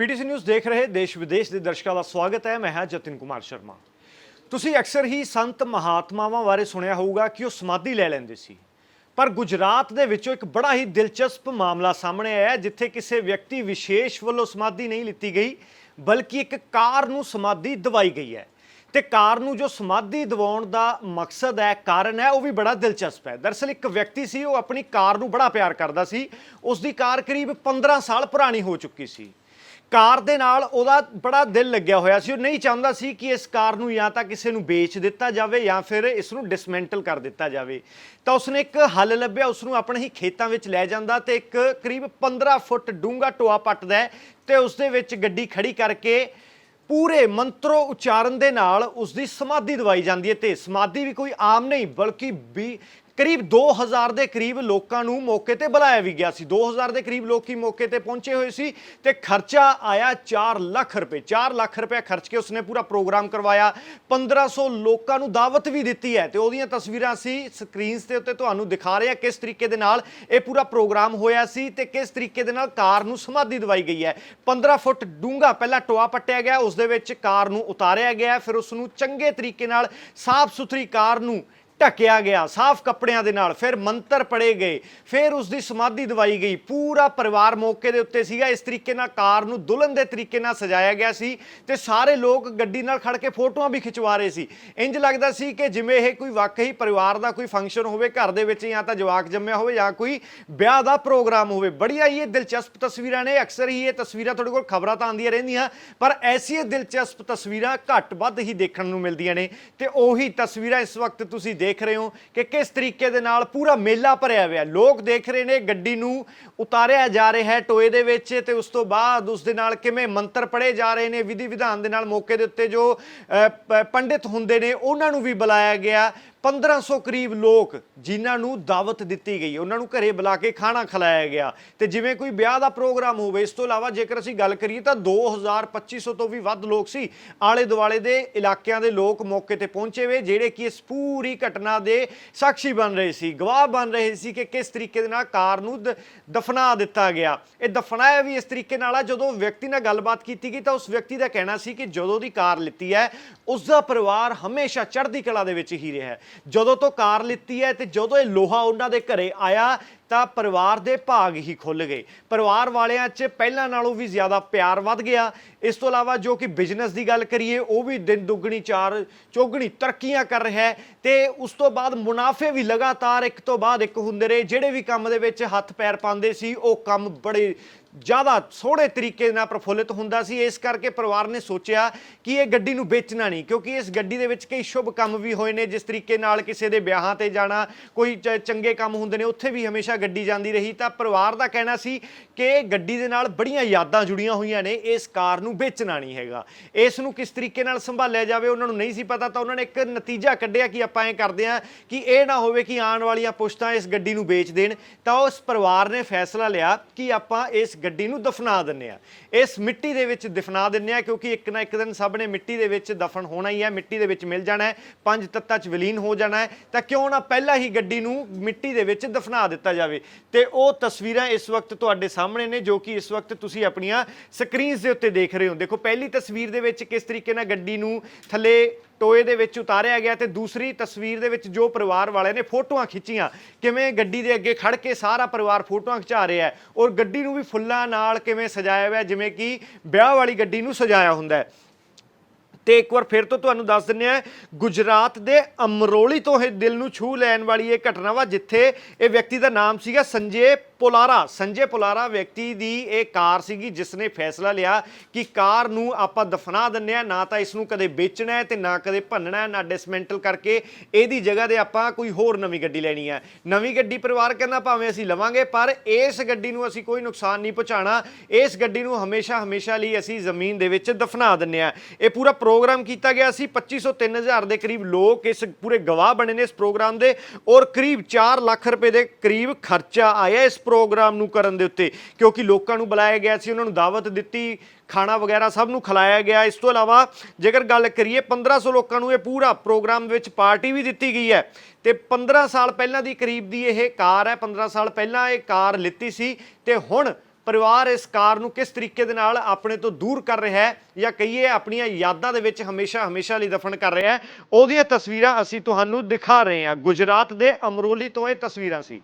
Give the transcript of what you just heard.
PTC news ਦੇਖ ਰਹੇ ਦੇਸ਼ ਵਿਦੇਸ਼ ਦੇ ਦਰਸ਼ਕਾਂ ਦਾ ਸਵਾਗਤ ਹੈ। ਮੈਂ ਹਾਂ ਜਤਿਨ ਕੁਮਾਰ ਸ਼ਰਮਾ। ਤੁਸੀਂ ਅਕਸਰ ਹੀ ਸੰਤ ਮਹਾਤਮਾਵਾਂ ਬਾਰੇ ਸੁਣਿਆ ਹੋਊਗਾ ਕਿ ਉਹ ਸਮਾਧੀ ਲੈ ਲੈਂਦੇ ਸੀ। ਪਰ ਗੁਜਰਾਤ ਦੇ ਵਿੱਚੋਂ ਇੱਕ ਬੜਾ ਹੀ ਦਿਲਚਸਪ ਮਾਮਲਾ ਸਾਹਮਣੇ ਆਇਆ, ਜਿੱਥੇ ਕਿਸੇ ਵਿਅਕਤੀ ਵਿਸ਼ੇਸ਼ ਵੱਲੋਂ ਸਮਾਧੀ ਨਹੀਂ ਲਿੱਤੀ ਗਈ, ਬਲਕਿ ਇੱਕ ਕਾਰ ਨੂੰ ਸਮਾਧੀ ਦਵਾਈ ਗਈ ਹੈ। ਤੇ ਕਾਰ ਨੂੰ ਜੋ ਸਮਾਧੀ ਦਿਵਾਉਣ ਦਾ ਮਕਸਦ ਹੈ, ਕਾਰਨ ਹੈ, ਉਹ ਵੀ ਬੜਾ ਦਿਲਚਸਪ ਹੈ। ਦਰਅਸਲ ਇੱਕ ਵਿਅਕਤੀ ਸੀ, ਉਹ ਆਪਣੀ ਕਾਰ ਨੂੰ ਬੜਾ ਪਿਆਰ ਕਰਦਾ ਸੀ। ਉਸ ਦੀ ਕਾਰ ਕਰੀਬ 15 ਸਾਲ ਪੁਰਾਣੀ ਹੋ ਚੁੱਕੀ ਸੀ। ਕਾਰ ਦੇ ਨਾਲ ਉਹਦਾ ਬੜਾ ਦਿਲ ਲੱਗਿਆ ਹੋਇਆ ਸੀ। ਉਹ ਨਹੀਂ ਚਾਹੁੰਦਾ ਸੀ ਕਿ ਇਸ ਕਾਰ ਨੂੰ ਜਾਂ ਤਾਂ ਕਿਸੇ ਨੂੰ ਵੇਚ ਦਿੱਤਾ ਜਾਵੇ ਜਾਂ ਫਿਰ ਇਸ ਨੂੰ ਡਿਸਮੈਂਟਲ ਕਰ ਦਿੱਤਾ ਜਾਵੇ। ਤਾਂ ਉਸਨੇ ਇੱਕ ਹੱਲ ਲੱਭਿਆ। ਉਸ ਨੂੰ ਆਪਣੇ ਹੀ ਖੇਤਾਂ ਵਿੱਚ ਲੈ ਜਾਂਦਾ ਤੇ ਇੱਕ ਕਰੀਬ 15 ਫੁੱਟ ਡੂੰਘਾ ਟੋਆ ਪੱਟਦਾ ਹੈ ਤੇ ਉਸ ਦੇ ਵਿੱਚ ਗੱਡੀ ਖੜੀ ਕਰਕੇ ਪੂਰੇ ਮੰਤਰੋ ਉਚਾਰਨ ਦੇ ਨਾਲ ਉਸ ਦੀ ਸਮਾਧੀ ਦਵਾਈ ਜਾਂਦੀ ਹੈ ਤੇ ਸਮਾਧੀ ਵੀ ਕੋਈ ਆਮ ਨਹੀਂ, ਬਲਕਿ ਵੀ ਕਰੀਬ 2000 ਦੇ ਕਰੀਬ ਲੋਕਾਂ ਨੂੰ ਮੌਕੇ ਤੇ ਬੁਲਾਇਆ ਵੀ ਗਿਆ ਸੀ। 2000 ਦੇ ਕਰੀਬ ਲੋਕੀ ਮੌਕੇ ਤੇ ਪਹੁੰਚੇ ਹੋਏ ਸੀ ਤੇ ਖਰਚਾ ਆਇਆ 4 ਲੱਖ ਰੁਪਏ। 4 ਲੱਖ ਰੁਪਏ ਖਰਚ ਕੇ ਉਸਨੇ ਪੂਰਾ ਪ੍ਰੋਗਰਾਮ ਕਰਵਾਇਆ। 1500 ਲੋਕਾਂ ਨੂੰ ਦਾਵਤ ਵੀ ਦਿੱਤੀ ਹੈ ਤੇ ਉਹਦੀਆਂ ਤਸਵੀਰਾਂ ਸੀ ਸਕਰੀਨਸ ਦੇ ਉੱਤੇ ਤੁਹਾਨੂੰ ਦਿਖਾ ਰਹੇ ਹਾਂ ਕਿਸ ਤਰੀਕੇ ਦੇ ਨਾਲ ਇਹ ਪੂਰਾ ਪ੍ਰੋਗਰਾਮ ਹੋਇਆ ਸੀ ਤੇ ਕਿਸ ਤਰੀਕੇ ਦੇ ਨਾਲ ਕਾਰ ਨੂੰ ਸਮਾਧੀ ਦਵਾਈ ਗਈ ਹੈ। 15 ਫੁੱਟ ਡੂੰਘਾ ਪਹਿਲਾਂ ਟੋਆ ਪੱਟਿਆ ਗਿਆ, ਉਸ ਦੇ ਵਿੱਚ ਕਾਰ ਨੂੰ ਉਤਾਰਿਆ ਗਿਆ, ਫਿਰ ਉਸ ਨੂੰ ਚੰਗੇ ਤਰੀਕੇ ਨਾਲ ਸਾਫ਼ ਸੁਥਰੀ ਕਾਰ ਨੂੰ ਢੱਕਿਆ ਗਿਆ, ਸਾਫ਼ ਕੱਪੜਿਆਂ ਦੇ ਨਾਲ ਫਿਰ ਮੰਤਰ ਪੜੇ ਗਏ, ਫਿਰ ਉਸ ਦੀ ਸਮਾਧੀ ਦਵਾਈ ਗਈ। ਪੂਰਾ ਪਰਿਵਾਰ ਮੌਕੇ ਦੇ ਉੱਤੇ ਸੀਗਾ। ਇਸ ਤਰੀਕੇ ਨਾਲ ਕਾਰ ਨੂੰ ਦੁਲਹਨ ਦੇ ਤਰੀਕੇ ਨਾਲ ਸਜਾਇਆ ਗਿਆ ਸੀ ਤੇ ਸਾਰੇ ਲੋਕ ਗੱਡੀ ਨਾਲ ਖੜ ਕੇ ਫੋਟੋਆਂ ਵੀ ਖਿਚਵਾ ਰਹੇ ਸੀ। ਇੰਜ ਲੱਗਦਾ ਸੀ ਕਿ ਜਿਵੇਂ ਇਹ ਕੋਈ ਵਾਕਈ ਪਰਿਵਾਰ ਦਾ ਕੋਈ ਫੰਕਸ਼ਨ ਹੋਵੇ, ਘਰ ਦੇ ਵਿੱਚ ਜਾਂ ਤਾਂ ਜਵਾਕ ਜੰਮਿਆ ਹੋਵੇ ਜਾਂ ਕੋਈ ਵਿਆਹ ਦਾ ਪ੍ਰੋਗਰਾਮ ਹੋਵੇ। ਬੜੀਆਂ ਹੀ ਇਹ ਦਿਲਚਸਪ ਤਸਵੀਰਾਂ ਨੇ। ਅਕਸਰ ਹੀ ਇਹ ਤਸਵੀਰਾਂ ਤੁਹਾਡੇ ਕੋਲ ਖਬਰਾਂ ਤਾਂ ਆਉਂਦੀਆਂ ਰਹਿੰਦੀਆਂ, ਪਰ ਐਸੀ ਦਿਲਚਸਪ ਤਸਵੀਰਾਂ ਘੱਟ ਵੱਧ ਹੀ ਦੇਖਣ ਨੂੰ ਮਿਲਦੀਆਂ ਨੇ। ਤੇ ਉਹੀ ਤਸਵੀਰਾਂ ਇਸ ਵਕਤ ਤੁਸੀਂ ਦੇਖ ਦੇਖ ਰਹੇ ਹੋ ਕਿ ਕਿਸ ਤਰੀਕੇ ਦੇ ਨਾਲ ਪੂਰਾ ਮੇਲਾ ਭਰਿਆ ਹੋਇਆ। ਲੋਕ ਦੇਖ ਰਹੇ ਨੇ ਗੱਡੀ ਨੂੰ ਉਤਾਰਿਆ ਜਾ ਰਿਹਾ ਹੈ ਟੋਏ ਦੇ ਵਿੱਚ ਤੇ ਉਸ ਤੋਂ ਬਾਅਦ ਉਸ ਦੇ ਨਾਲ ਕਿਵੇਂ ਮੰਤਰ ਪੜੇ ਜਾ ਰਹੇ ਨੇ ਵਿਧੀ ਵਿਧਾਨ ਦੇ ਨਾਲ ਮੌਕੇ ਦੇ ਉੱਤੇ ਜੋ ਅ, ਪੰਡਿਤ ਹੁੰਦੇ ਨੇ ਉਹਨਾਂ ਨੂੰ ਵੀ ਬੁਲਾਇਆ ਗਿਆ। 1500 ਕਰੀਬ ਲੋਕ ਜਿਨ੍ਹਾਂ ਨੂੰ ਦਾਵਤ ਦਿੱਤੀ ਗਈ, ਉਹਨਾਂ ਨੂੰ ਘਰੇ ਬੁਲਾ ਕੇ ਖਾਣਾ ਖਿਲਾਇਆ ਗਿਆ। ਤੇ ਜਿਵੇਂ ਕੋਈ ਵਿਆਹ ਦਾ ਪ੍ਰੋਗਰਾਮ ਹੋਵੇ, ਇਸ ਤੋਂ ਇਲਾਵਾ ਜੇਕਰ ਅਸੀਂ ਗੱਲ ਕਰੀਏ ਤਾਂ 2000 2500 ਤੋਂ ਵੀ ਵੱਧ ਲੋਕ ਸੀ ਆਲੇ ਦੁਆਲੇ ਦੇ ਇਲਾਕਿਆਂ ਦੇ ਲੋਕ ਮੌਕੇ ਤੇ ਪਹੁੰਚੇ ਹੋਏ ਜਿਹੜੇ ਕਿ ਇਸ ਪੂਰੀ ਘਟਨਾ ਦੇ ਸਾਖੀ ਬਣ ਰਹੇ ਸੀ, ਗਵਾਹ ਬਣ ਰਹੇ ਸੀ ਕਿ ਕਿਸ ਤਰੀਕੇ ਦੇ ਨਾਲ ਕਾਰ ਨੂੰ ਦਫਨਾ ਦਿੱਤਾ ਗਿਆ। ਇਹ ਦਫਨਾਇਆ ਵੀ ਇਸ ਤਰੀਕੇ ਨਾਲ ਆ, ਜਦੋਂ ਵਿਅਕਤੀ ਨਾਲ ਗੱਲਬਾਤ ਕੀਤੀ ਗਈ ਤਾਂ ਉਸ ਵਿਅਕਤੀ ਦਾ ਕਹਿਣਾ ਸੀ ਕਿ ਜਦੋਂ ਦੀ ਕਾਰ ਲਿੱਤੀ ਹੈ, ਉਸ ਦਾ ਪਰਿਵਾਰ ਹਮੇਸ਼ਾ ਚੜ੍ਹਦੀ ਕਲਾ ਦੇ ਵਿੱਚ ਹੀ ਰਿਹਾ ਹੈ। ਜਦੋਂ ਤੋਂ ਕਾਰ ਲਿੱਤੀ ਹੈ ਤੇ ਜਦੋਂ ਇਹ ਲੋਹਾ ਉਹਨਾਂ ਦੇ ਘਰੇ ਆਇਆ ਤਾਂ ਪਰਿਵਾਰ ਦੇ ਭਾਗ ਹੀ ਖੁੱਲ ਗਏ। ਪਰਿਵਾਰ ਵਾਲਿਆਂ 'ਚ ਪਹਿਲਾਂ ਨਾਲੋਂ ਵੀ ਜ਼ਿਆਦਾ ਪਿਆਰ ਵੱਧ ਗਿਆ। ਇਸ ਤੋਂ ਇਲਾਵਾ ਜੋ ਕਿ ਬਿਜ਼ਨਸ ਦੀ ਗੱਲ ਕਰੀਏ, ਉਹ ਵੀ ਦਿਨ ਦੁੱਗਣੀ, ਚਾਰ ਚੌਗਣੀ ਤਰੱਕੀਆਂ ਕਰ ਰਿਹਾ ਹੈ ਤੇ ਉਸ ਤੋਂ ਬਾਅਦ ਮੁਨਾਫੇ ਵੀ ਲਗਾਤਾਰ ਇੱਕ ਤੋਂ ਬਾਅਦ ਇੱਕ ਹੁੰਦੇ ਰਹੇ। ਜਿਹੜੇ ਵੀ ਕੰਮ ਦੇ ਵਿੱਚ ਹੱਥ ਪੈਰ ਪਾਉਂਦੇ ਸੀ, ਉਹ ਕੰਮ ਬੜੇ ਜ਼ਿਆਦਾ ਸੋਹਣੇ ਤਰੀਕੇ ਨਾਲ ਪ੍ਰਫੁੱਲਿਤ ਹੁੰਦਾ ਸੀ। ਇਸ ਕਰਕੇ ਪਰਿਵਾਰ ਨੇ ਸੋਚਿਆ ਕਿ ਇਹ ਗੱਡੀ ਨੂੰ ਵੇਚਣਾ ਨਹੀਂ, ਕਿਉਂਕਿ ਇਸ ਗੱਡੀ ਦੇ ਵਿੱਚ ਕਈ ਸ਼ੁਭ ਕੰਮ ਵੀ ਹੋਏ ਨੇ। ਜਿਸ ਤਰੀਕੇ ਨਾਲ ਕਿਸੇ ਦੇ ਵਿਆਹਾਂ ਤੇ ਜਾਣਾ, ਕੋਈ ਚ- ਚੰਗੇ ਕੰਮ ਹੁੰਦੇ ਨੇ, ਉੱਥੇ ਵੀ ਹਮੇਸ਼ਾ ਗੱਡੀ ਜਾਂਦੀ ਰਹੀ ਤਾਂ ਪਰਿਵਾਰ ਦਾ ਕਹਿਣਾ ਸੀ ਕਿ ਗੱਡੀ ਦੇ ਨਾਲ ਬੜੀਆਂ ਯਾਦਾਂ ਜੁੜੀਆਂ ਹੋਈਆਂ ਨੇ, ਇਸ ਕਾਰ ਨੂੰ ਵੇਚਣਾ ਨਹੀਂ ਹੈਗਾ। ਇਸ ਨੂੰ ਕਿਸ ਤਰੀਕੇ ਨਾਲ ਸੰਭਾਲਿਆ ਜਾਵੇ ਉਹਨਾਂ ਨੂੰ ਨਹੀਂ ਸੀ ਪਤਾ, ਤਾਂ ਉਹਨਾਂ ਨੇ ਇੱਕ ਨਤੀਜਾ ਕੱਢਿਆ ਕਿ ਆਪਾਂ ਐਂ ਕਰਦੇ ਹਾਂ ਕਿ ਇਹ ਨਾ ਹੋਵੇ ਕਿ ਆਉਣ ਵਾਲੀਆਂ ਪੁਸ਼ਤਾਂ ਇਸ ਗੱਡੀ ਨੂੰ ਵੇਚ ਦੇਣ, ਤਾਂ ਉਸ ਪਰਿਵਾਰ ਨੇ ਫੈਸਲਾ ਲਿਆ ਕਿ ਆਪਾਂ ਇਸ ਗੱਡੀ ਨੂੰ ਦਫਨਾ ਦਿੰਨੇ ਆ ਇਸ ਮਿੱਟੀ ਦੇ ਵਿੱਚ ਦਫਨਾ ਦਿੰਨੇ ਆ ਕਿਉਂਕਿ ਇੱਕ ਨਾ ਇੱਕ ਦਿਨ ਸਭ ਨੇ ਮਿੱਟੀ ਦੇ ਵਿੱਚ ਦਫਨ ਹੋਣਾ ਹੀ ਹੈ, ਮਿੱਟੀ ਦੇ ਵਿੱਚ ਮਿਲ ਜਾਣਾ ਹੈ, ਪੰਜ ਤੱਤਾਂ 'ਚ ਵਿਲੀਨ ਹੋ ਜਾਣਾ ਹੈ, ਤਾਂ ਕਿਉਂ ਨਾ ਪਹਿਲਾਂ ਹੀ ਗੱਡੀ ਨੂੰ ਮਿੱਟੀ ਦੇ ਵਿੱਚ ਦਫਨਾ ਦਿੱਤਾ ਜਾਵੇ। ਤੇ ਉਹ ਤਸਵੀਰਾਂ ਇਸ ਵਕਤ ਤੁਹਾਡੇ ਸਾਹਮਣੇ ਨੇ ਜੋ ਕਿ ਇਸ ਵਕਤ ਤੁਸੀਂ ਆਪਣੀਆਂ ਸਕਰੀਨਸ ਦੇ ਉੱਤੇ ਦੇਖ ਰਹੇ ਹੋ। ਦੇਖੋ, ਪਹਿਲੀ ਤਸਵੀਰ ਦੇ ਵਿੱਚ ਕਿਸ ਤਰੀਕੇ ਨਾਲ ਗੱਡੀ ਨੂੰ ਥੱਲੇ ਟੋਏ ਦੇ ਵਿੱਚ ਉਤਾਰਿਆ ਗਿਆ ਤੇ ਦੂਸਰੀ ਤਸਵੀਰ ਦੇ ਵਿੱਚ ਜੋ ਪਰਿਵਾਰ ਵਾਲਿਆਂ ਨੇ ਫੋਟੋਆਂ ਖਿੱਚੀਆਂ, ਕਿਵੇਂ ਗੱਡੀ ਦੇ ਅੱਗੇ ਖੜ ਕੇ ਸਾਰਾ ਪਰਿਵਾਰ ਫੋਟੋਆਂ ਖਿਚਾ ਰਿਹਾ ਹੈ ਔਰ ਗੱਡੀ ਨੂੰ ਵੀ ਫੁੱਲਾਂ ਨਾਲ ਕਿਵੇਂ ਸਜਾਇਆ ਹੋਇਆ ਜਿਵੇਂ ਕਿ ਵਿਆਹ ਵਾਲੀ ਗੱਡੀ ਨੂੰ ਸਜਾਇਆ ਹੁੰਦਾ ਹੈ। ਤੇ ਇੱਕ ਵਾਰ ਫਿਰ ਤੋਂ ਤੁਹਾਨੂੰ ਦੱਸ ਦਿੰਨੇ ਆ ਗੁਜਰਾਤ ਦੇ ਅਮਰੋਲੀ ਤੋਂ ਇਹ ਦਿਲ ਨੂੰ ਛੂ ਲੈਣ ਵਾਲੀ ਇਹ ਘਟਨਾ ਵਾ, ਜਿੱਥੇ ਇਹ ਵਿਅਕਤੀ ਦਾ ਨਾਮ ਸੀਗਾ ਸੰਜੇ ਪੁਲਾਰਾ, ਸੰਜੇ ਪੁਲਾਰਾ ਵਿਅਕਤੀ ਦੀ ਇਹ ਕਾਰ ਸੀਗੀ ਜਿਸ ਨੇ ਫੈਸਲਾ ਲਿਆ ਕਿ ਕਾਰ ਨੂੰ ਆਪਾਂ ਦਫਨਾ ਦਿੰਨੇ ਆ, ਨਾ ਤਾਂ ਇਸ ਨੂੰ ਕਦੇ ਵੇਚਣਾ ਹੈ ਤੇ ਨਾ ਕਦੇ ਭੰਨਣਾ ਹੈ, ਨਾ ਡਿਸਮੈਂਟਲ ਕਰਕੇ ਇਹਦੀ ਜਗ੍ਹਾ ਤੇ ਆਪਾਂ ਕੋਈ ਹੋਰ ਨਵੀਂ ਗੱਡੀ ਲੈਣੀ ਹੈ। ਨਵੀਂ ਗੱਡੀ ਪਰਿਵਾਰ ਕਹਿੰਦਾ ਭਾਵੇਂ ਅਸੀਂ ਲਵਾਂਗੇ, ਪਰ ਇਸ ਗੱਡੀ ਨੂੰ ਅਸੀਂ ਕੋਈ ਨੁਕਸਾਨ ਨਹੀਂ ਪਹੁੰਚਾਣਾ ਇਸ ਗੱਡੀ ਨੂੰ ਹਮੇਸ਼ਾ ਹਮੇਸ਼ਾ ਲਈ ਅਸੀਂ ਜ਼ਮੀਨ ਦੇ ਵਿੱਚ ਦਫਨਾ ਦਿੰਨੇ ਆ। ਇਹ ਪੂਰਾ ਪ੍ਰੋਗਰਾਮ ਕੀਤਾ ਗਿਆ ਸੀ 2500 3000 ਦੇ ਕਰੀਬ ਲੋਕ ਇਸ ਪੂਰੇ ਗਵਾਹ ਬਣੇ ਨੇ ਇਸ ਪ੍ਰੋਗਰਾਮ ਦੇ, ਔਰ ਕਰੀਬ 4 ਲੱਖ ਰੁਪਏ ਦੇ ਕਰੀਬ ਖਰਚਾ ਆਇਆ ਇਸ ਪ੍ਰੋਗਰਾਮ ਨੂੰ ਕਰਨ ਦੇ ਉੱਤੇ, ਕਿਉਂਕਿ ਲੋਕਾਂ ਨੂੰ ਬੁਲਾਇਆ ਗਿਆ ਸੀ, ਉਹਨਾਂ ਨੂੰ ਦਾਵਤ ਦਿੱਤੀ, ਖਾਣਾ ਵਗੈਰਾ ਸਭ ਨੂੰ ਖਿਲਾਇਆ ਗਿਆ। ਇਸ ਤੋਂ ਇਲਾਵਾ ਜੇਕਰ ਗੱਲ ਕਰੀਏ 1500 ਲੋਕਾਂ ਨੂੰ ਇਹ ਪੂਰਾ ਪ੍ਰੋਗਰਾਮ ਦੇ ਵਿੱਚ ਪਾਰਟੀ ਵੀ ਦਿੱਤੀ ਗਈ ਹੈ। ਤੇ 15 ਸਾਲ ਪਹਿਲਾਂ ਦੀ ਕਰੀਬ ਦੀ ਇਹ ਕਾਰ ਹੈ 15 ਸਾਲ ਪਹਿਲਾਂ ਇਹ ਕਾਰ ਲਿੱਤੀ ਸੀ। ਤੇ ਹੁਣ ਪਰਿਵਾਰ ਇਸ ਕਾਰ ਨੂੰ ਕਿਸ ਤਰੀਕੇ ਦੇ ਨਾਲ ਆਪਣੇ ਤੋਂ ਦੂਰ ਕਰ ਰਿਹਾ ਹੈ ਜਾਂ ਕਹੀਏ ਆਪਣੀਆਂ ਯਾਦਾਂ ਦੇ ਵਿੱਚ ਹਮੇਸ਼ਾ ਹਮੇਸ਼ਾ ਲਈ ਦਫਨ ਕਰ ਰਿਹਾ ਹੈ, ਉਹਦੀਆਂ ਤਸਵੀਰਾਂ ਅਸੀਂ ਤੁਹਾਨੂੰ ਦਿਖਾ ਰਹੇ ਹਾਂ। ਗੁਜਰਾਤ ਦੇ ਅਮਰੋਲੀ ਤੋਂ ਇਹ ਤਸਵੀਰਾਂ ਸੀ।